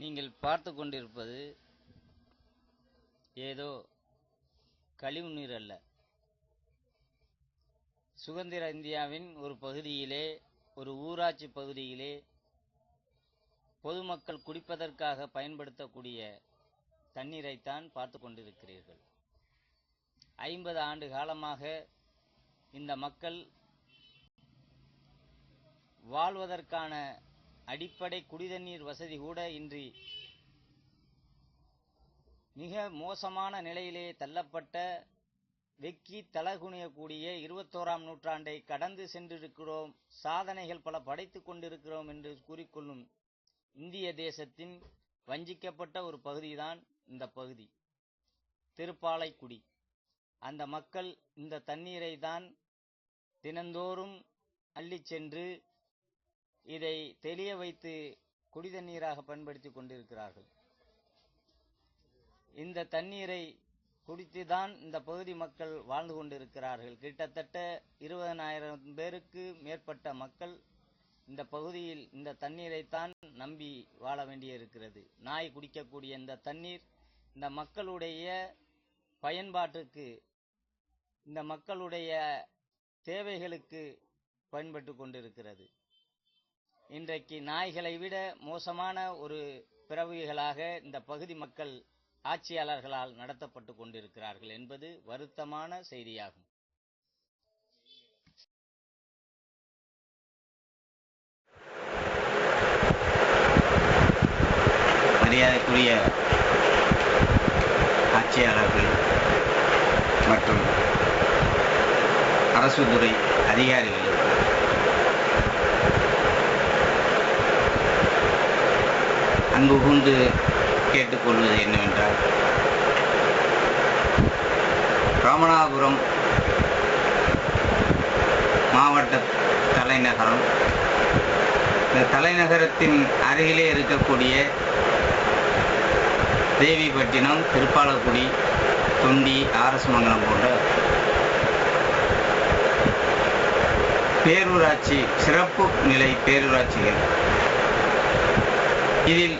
நீங்கள் பார்த்து கொண்டிருப்பது ஏதோ கழிவு நீர் அல்ல. சுதந்திர இந்தியாவின் ஒரு பகுதியிலே ஒரு ஊராட்சி பகுதியிலே பொதுமக்கள் குடிப்பதற்காக பயன்படுத்தக்கூடிய தண்ணீரைத்தான் பார்த்து கொண்டிருக்கிறீர்கள். ஐம்பது ஆண்டு காலமாக இந்த மக்கள் வாழ்வதற்கான அடிப்படை குடிதண்ணீர் வசதி கூட இன்றி மிக மோசமான நிலையிலே தள்ளப்பட்ட வெக்கி தலகுனியக்கூடிய இருபத்தோராம் நூற்றாண்டை கடந்து சென்றிருக்கிறோம். சாதனைகள் பல படைத்து கொண்டிருக்கிறோம் என்று கூறிக்கொள்ளும் இந்திய தேசத்தின் வஞ்சிக்கப்பட்ட ஒரு பகுதிதான் இந்த பகுதி. திருப்பாலைக்குடி. அந்த மக்கள் இந்த தண்ணீரை தான் தினந்தோறும் அள்ளி சென்று இதை தெளிய வைத்து குடிதண்ணீராக பயன்படுத்தி கொண்டிருக்கிறார்கள். இந்த தண்ணீரை குடித்துதான் இந்த பகுதி மக்கள் வாழ்ந்து கொண்டிருக்கிறார்கள். கிட்டத்தட்ட இருபதனாயிரம் பேருக்கு மேற்பட்ட மக்கள் இந்த பகுதியில் இந்த தண்ணீரைத்தான் நம்பி வாழ வேண்டியிருக்கிறது. நாய் குடிக்கக்கூடிய இந்த தண்ணீர் இந்த மக்களுடைய பயன்பாட்டுக்கு இந்த மக்களுடைய தேவைகளுக்கு பயன்பட்டு கொண்டிருக்கிறது. இன்றைக்கு நாய்களை விட மோசமான ஒரு பிறவிகளாக இந்த பகுதி மக்கள் ஆட்சியாளர்களால் நடத்தப்பட்டு கொண்டிருக்கிறார்கள் என்பது வருத்தமான செய்தியாகும். மரியாதைக்குரிய ஆட்சியாளர்கள் மற்றும் அரசு துறை அதிகாரிகளுக்கு அன்பு கூர்ந்து கேட்டுக்கொள்வது என்னவென்றால் ராமநாதபுரம் மாவட்ட தலைநகரம். இந்த தலைநகரத்தின் அருகிலே இருக்கக்கூடிய தேவிப்பட்டினம் திருப்பாலக்குடி தொண்டி ஆர்எஸ் மங்கலம் போன்ற பேரூராட்சி சிறப்பு நிலை பேரூராட்சிகள். இதில்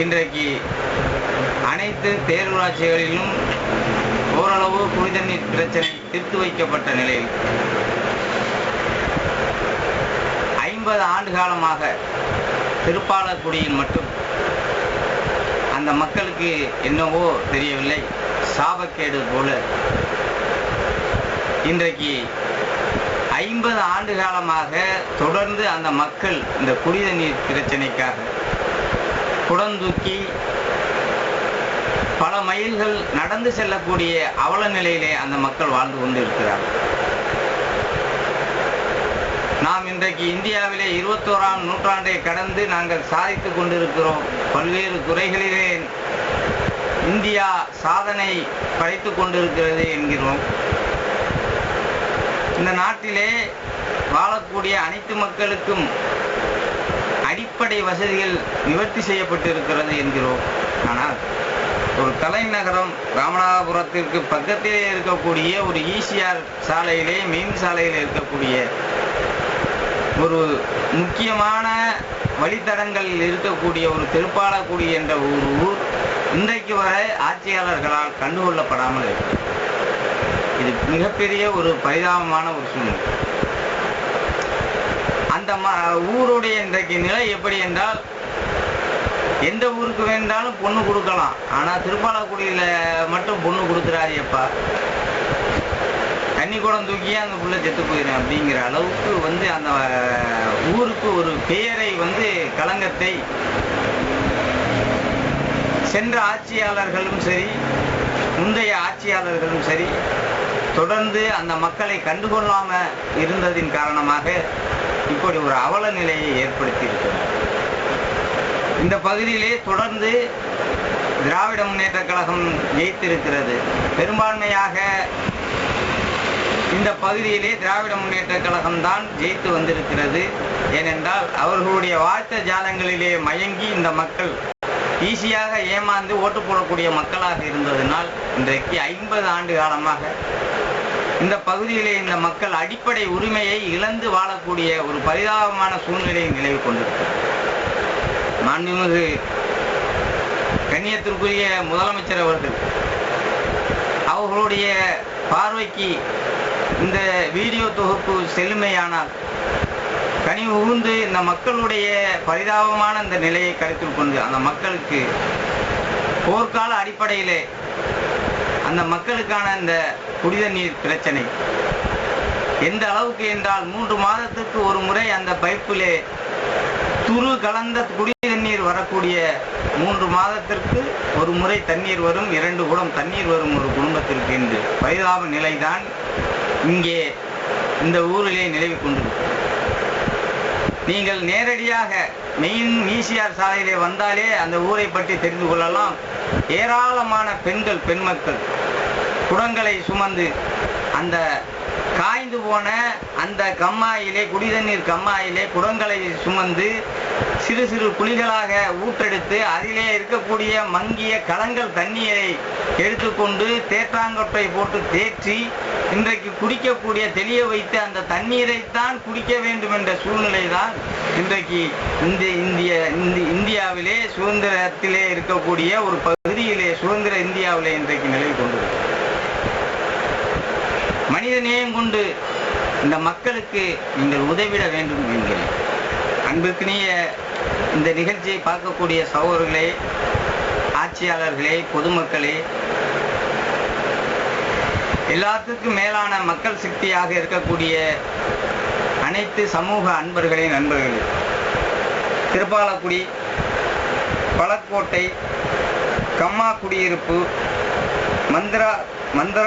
இன்றைக்கு அனைத்து பேரூராட்சிகளிலும் ஓரளவு குடிதண்ணீர் பிரச்சனை தீர்த்து வைக்கப்பட்ட நிலையில் ஐம்பது ஆண்டு காலமாக திருப்பாலக்குடியில் மட்டும் அந்த மக்களுக்கு என்னவோ தெரியவில்லை சாபக்கேடு போல இன்றைக்கு ஐம்பது ஆண்டு காலமாக தொடர்ந்து அந்த மக்கள் இந்த குடிதண்ணீர் பிரச்சனைக்காக குடந்தூக்கி பல மைல்கள் நடந்து செல்லக்கூடிய அவல நிலையிலே அந்த மக்கள் வாழ்ந்து கொண்டு இருக்கிறார்கள் நாம் இன்றைக்கு இந்தியாவிலே இருபத்தோராம் நூற்றாண்டை கடந்து நாங்கள் சாதித்துக் கொண்டிருக்கிறோம். பல்வேறு துறைகளிலே இந்தியா சாதனை படைத்துக் கொண்டிருக்கிறது என்கிறோம். இந்த நாட்டிலே வாழக்கூடிய அனைத்து மக்களுக்கும் அடிப்படை வசதிகள் நிவர்த்தி செய்யப்பட்டிருக்கிறது என்கிறோம். ஆனால் ஒரு தலைநகரம் ராமநாதபுரத்திற்கு பக்கத்திலே இருக்கக்கூடிய ஒரு ஈசிஆர் சாலையிலே மெயின் சாலையில் இருக்கக்கூடிய ஒரு முக்கியமான வழித்தடங்கள் இருக்கக்கூடிய ஒரு திருப்பாலக்குடி என்ற ஒரு ஊர் இன்றைக்கு வரை ஆட்சியாளர்களால் கண்டுகொள்ளப்படாமல் இருக்கிறது. இது மிகப்பெரிய ஒரு பரிதாபமான ஒரு சூழ்நிலை. அந்த ம ஊருடைய இன்றைக்கு நிலை எப்படி என்றால் எந்த ஊருக்கு வேண்டாலும் பொண்ணு கொடுக்கலாம். ஆனால் திருப்பாலக்குடியில மட்டும் பொண்ணு கொடுத்துறாரியப்பா தண்ணி குடம் தூக்கியே அந்த புள்ள செத்து போயிடும் அப்படிங்கிற அளவுக்கு வந்து அந்த ஊருக்கு ஒரு பெயரை வந்து களங்கத்தை சென்ற ஆட்சியாளர்களும் சரி முந்தைய ஆட்சியாளர்களும் சரி தொடர்ந்து அந்த மக்களை கண்டுகொள்ளாம இருந்ததின் காரணமாக இப்படி ஒரு அவல நிலையை ஏற்படுத்தி இந்த பகுதியிலே தொடர்ந்து திராவிட முன்னேற்ற கழகம் ஜெயித்திருக்கிறது. பெரும்பான்மையாக இந்த பகுதியிலே திராவிட முன்னேற்ற கழகம் தான் ஜெயித்து வந்திருக்கிறது. ஏனென்றால் அவர்களுடைய வார்த்த ஜாலங்களிலே மயங்கி இந்த மக்கள் ஈஸியாக ஏமாந்து ஓட்டு போடக்கூடிய மக்களாக இருந்ததினால் இன்றைக்கு ஐம்பது ஆண்டு காலமாக இந்த பகுதியிலே இந்த மக்கள் அடிப்படை உரிமையை இழந்து வாழக்கூடிய ஒரு பரிதாபமான சூழ்நிலையை நிலவு கொண்டிருக்கிறது மாண்புமிகு கண்ணியத்திற்குரிய முதலமைச்சர் அவர்கள் அவர்களுடைய பார்வைக்கு இந்த வீடியோ தொகுப்பு செல்லுமையானால் கனி உகுந்து இந்த மக்களுடைய பரிதாபமான இந்த நிலையை கருத்தில் கொண்டு அந்த மக்களுக்கு போர்க்கால அடிப்படையிலே அந்த மக்களுக்கான இந்த குடித நீர் பிரச்சனை. எந்த அளவுக்கு என்றால் மூன்று மாதத்துக்கு ஒரு முறை அந்த பைப்பிலே துரு கலந்த குடி தண்ணீர் வரக்கூடிய மூன்று மாதத்திற்கு ஒரு முறை தண்ணீர் வரும் இரண்டு குடம் தண்ணீர் வரும் ஒரு குடும்பத்திற்கு என்று. பரிதாப நிலைதான் இங்கே இந்த ஊரிலே நிலவி கொண்டிருக்கிறது. நீங்கள் நேரடியாக மெயின் ஈசிஆர் சாலையிலே வந்தாலே அந்த ஊரை பற்றி தெரிந்து கொள்ளலாம். ஏராளமான பெண்கள் பெண்மக்கள் குடங்களை சுமந்து அந்த காய்ந்து போன அந்த கம்மாயிலே குடிதண்ணீர் கம்மாயிலே குடங்களை சுமந்து சிறு சிறு குழிகளாக ஊற்றெடுத்து அதிலே இருக்கக்கூடிய மங்கிய கலங்கள் தண்ணீரை எடுத்துக்கொண்டு தேற்றாங்கொட்டை போட்டு தேற்றி இன்றைக்கு குடிக்கக்கூடிய தெளிய வைத்து அந்த தண்ணீரைத்தான் குடிக்க வேண்டும் என்ற சூழ்நிலை தான் இன்றைக்கு இந்திய இந்திய இந்தியாவிலே சுதந்திரத்திலே இருக்கக்கூடிய ஒரு சுதந்திர இந்தியாவிலே இன்றைக்கு நிலவி கொண்டிருக்கிறது. மனித நேயம் கொண்டு இந்த மக்களுக்கு நீங்கள் உதவிட வேண்டும் என்கிறேன். அன்புக்கினிய இந்த நிகழ்ச்சியை பார்க்கக்கூடிய சகோதரர்களே ஆட்சியாளர்களே பொதுமக்களே எல்லாத்துக்கும் மேலான மக்கள் சக்தியாக இருக்கக்கூடிய அனைத்து சமூக அன்பர்களே நண்பர்களே. திருப்பாலக்குடி பழக்கோட்டை கம்மா குடியிருப்பு மந்திரா மந்திர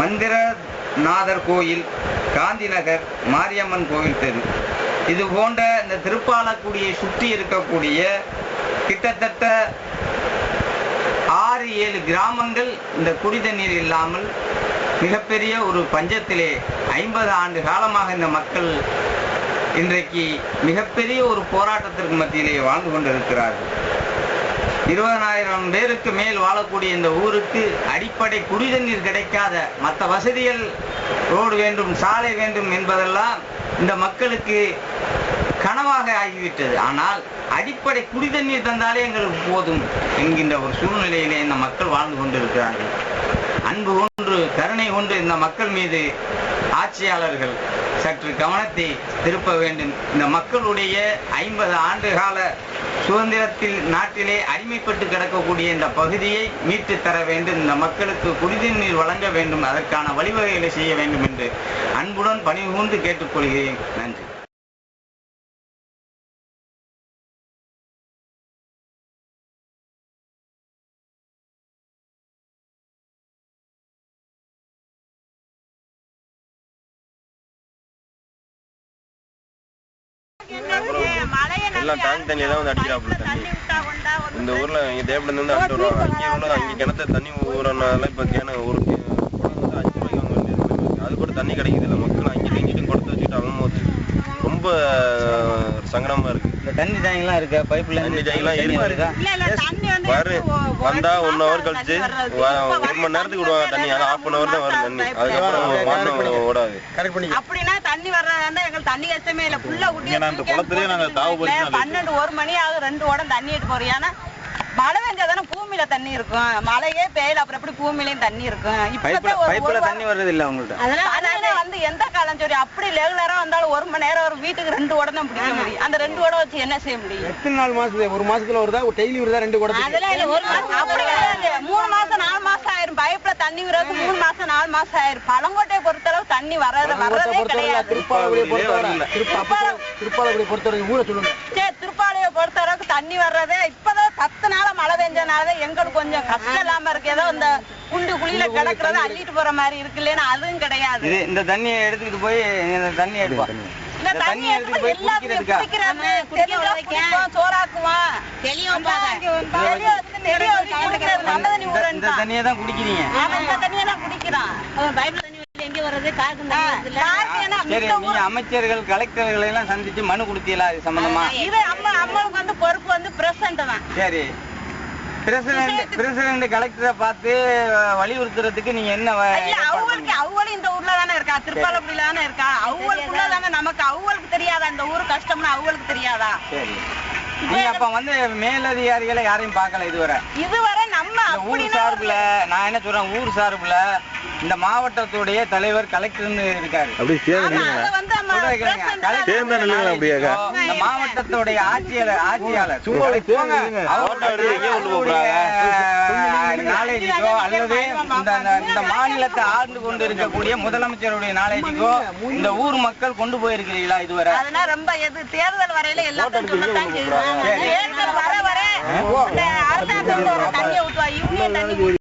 மந்திரநாதர் கோயில் காந்தி நகர் மாரியம்மன் கோவில் தெரு. இது போன்ற இந்த திருப்பாலக்குடியை சுற்றி இருக்கக்கூடிய கிட்டத்தட்ட ஆறு ஏழு கிராமங்கள் இந்த குடிதண்ணீர் இல்லாமல் மிகப்பெரிய ஒரு பஞ்சத்திலே ஐம்பது ஆண்டு காலமாக இந்த மக்கள் இன்றைக்கு மிகப்பெரிய ஒரு போராட்டத்திற்கு மத்தியிலே வாழ்ந்து கொண்டிருக்கிறார்கள். இருபதனாயிரம் பேருக்கு மேல் வாழக்கூடிய இந்த ஊருக்கு அடிப்படை குடிதண்ணீர் கிடைக்காத மற்ற வசதிகள் ரோடு வேண்டும் சாலை வேண்டும் என்பதெல்லாம் இந்த மக்களுக்கு கனவாக ஆகிவிட்டது. ஆனால் அடிப்படை குடிதண்ணீர் தந்தாலே எங்களுக்கு போதும் என்கின்ற ஒரு சூழ்நிலையிலே இந்த மக்கள் வாழ்ந்து கொண்டிருக்கிறார்கள். அன்பு ஒன்று கருணை ஒன்று இந்த மக்கள் மீது ஆட்சியாளர்கள் சற்று கவனத்தை திருப்ப வேண்டும். இந்த மக்களுடைய ஐம்பது ஆண்டு கால சுதந்திரத்தில் நாட்டிலே அடிமைப்பட்டு கிடக்கக்கூடிய இந்த பகுதியை மீட்டு தர வேண்டும். இந்த மக்களுக்கு குடிநீர் வழங்க வேண்டும். அதற்கான வழிவகைகளை செய்ய வேண்டும் என்று அன்புடன் பணிபுகுந்து கேட்டுக்கொள்கிறேன். எல்லாம் டேங்க் தண்ணி தான் வந்து அடிக்கிறாப்புல தண்ணி இந்த ஊர்ல இங்க தேவபுரம் இருந்து அடிச்சு வருவாங்க. அங்கே உள்ள அங்கே கிணத்து தண்ணி ஊறனால இப்ப கேன ஒரு வந்து அஞ்சு ரூபாய்க்கு அது கூட தண்ணி கிடைக்குது இல்ல. மக்கள் அங்கே இங்கிட்டும் கொடுத்து வச்சுட்டு அவங்க ரொம்ப சங்கடமா இருக்கு. தண்ணி டேங்க்லாம் இருக்கா? பைப்ல தண்ணி டேங்க்லாம் இருக்கு. பாரு வந்தா ஒன் ஹவர் கழிச்சு ஒரு மணி நேரத்துக்கு விடுவாங்க தண்ணி. அது ஹாஃப் அன் ஹவர் தான் வரும் தண்ணி. அதுக்கப்புறம் ஓடாது. அப்படின்னா தண்ணி வர்றதா இருந்தா எங்களுக்கு தண்ணி கஷ்டமே இல்ல. ஃபுல்லா நான் இந்த குளத்திலேயே நாங்க தாவு பன்னெண்டு ஒரு மணி ஆகும் ரெண்டு உடம் தண்ணி எடுத்து போறோம். ஏன்னா மழை பெஞ்சாதானே பூமியில தண்ணி இருக்கும். மழையே பெய்யல. அப்புறம் எப்படி பூமியிலயும் தண்ணி இருக்கும்? ஒரு தண்ணி வர்றது இல்ல உங்கள்ட்ட? வந்து எந்த காலம் சரி அப்படி ரெகுலரா வந்தாலும் ஒரு மணி நேரம் ஒரு வீட்டுக்கு ரெண்டு தான் பிடிக்க முடியும். அந்த ரெண்டு உடம் வச்சு என்ன செய்ய முடியும்? எத்தனை நாள் மாசத்துல ஒரு மாசத்துல வருதா? டெய்லி வருதா? ரெண்டு குடத்துக்கு அதெல்லாம் இல்ல ஒரு மாசம் அப்படி கிடையாது. மூணு மாசம் நாலு மாசம் ஆயிரும். பைப்ல தண்ணி விடுறது மூணு மாசம் நாலு மாசம் ஆயிரும். பழங்கோட்டையை பொறுத்தளவு தண்ணி வர்றது வர்றதே கிடையாது. திருப்பாலக்குடியை பொறுத்தவரை திருப்பாலக்குடியை பொறுத்தவரை ஊரை சொல்லுங்க. சரி திருப்பாலையை பொறுத்த அளவுக்கு தண்ணி வர்றதே இப்பதான் நாளா மழை பெஞ்சனாலதான் எங்களுக்கு கொஞ்சம் கஷ்டம் இல்லாம இருக்கு. ஏதோ இந்த குண்டு குழியில கிடக்குறத அள்ளிட்டு போற மாதிரி இருக்கு. இல்லைன்னா அதுவும் கிடையாது. இது இந்த தண்ணியை எடுத்துக்கிட்டு போய் இந்த தண்ணி எடுப்பா இந்த தண்ணி தண்ணியை எடுத்து எடுத்துட்டு போய் குடிக்கிறதுக்கா? குடிக்கிறது தெளிவா நல்ல தண்ணி இந்த தண்ணியை தான் குடிக்கிறீங்க. அவன் இந்த தண்ணியை தான் குடிக்கிறான். எங்க வர்றது காருக்கு சரி நீங்க அமைச்சர்கள் கலெக்டர்களை எல்லாம் சந்திச்சு மனு கொடுத்தீங்களா இது சம்பந்தமா? இது அம்மா அம்மாவுக்கு வந்து பொறுப்பு வந்து பிரசன்ட் தான். சரி. பிரசிடண்ட் பிரசிடண்ட் கலெக்டரை பார்த்து வலியுறுத்துறதுக்கு நீங்க என்ன அவங்களுக்கு அவங்களும் இந்த ஊர்ல தானே இருக்கா? திருப்பாலப்படியில தானே இருக்கா? அவங்களுக்குள்ள தானே நமக்கு அவங்களுக்கு தெரியாதா? இந்த ஊரு கஷ்டம்னு அவங்களுக்கு தெரியாதா? சரி. நீங்க அப்ப வந்து மேலதிகாரிகளை யாரையும் பார்க்கல இதுவரை? இதுவரை நம்ம ஊர் சார்புல நான் என்ன சொல்றேன் ஊர் சார்புல இந்த மாவட்டத்துடைய தலைவர் கலெக்டர்னு இருக்காரு. இந்த மாவட்டத்துடைய ஆட்சியாளர் ஆட்சியாளர் நாலேஜுக்கோ அல்லது இந்த மாநிலத்தை ஆழ்ந்து கொண்டு இருக்கக்கூடிய முதலமைச்சருடைய நாலேஜுக்கோ இந்த ஊர் மக்கள் கொண்டு போயிருக்கிறீங்களா இதுவரை? அதனால ரொம்ப எது தேர்தல் வரையில எல்லாத்தையும் வர வர தண்ணியை யூனியன் தண்ணி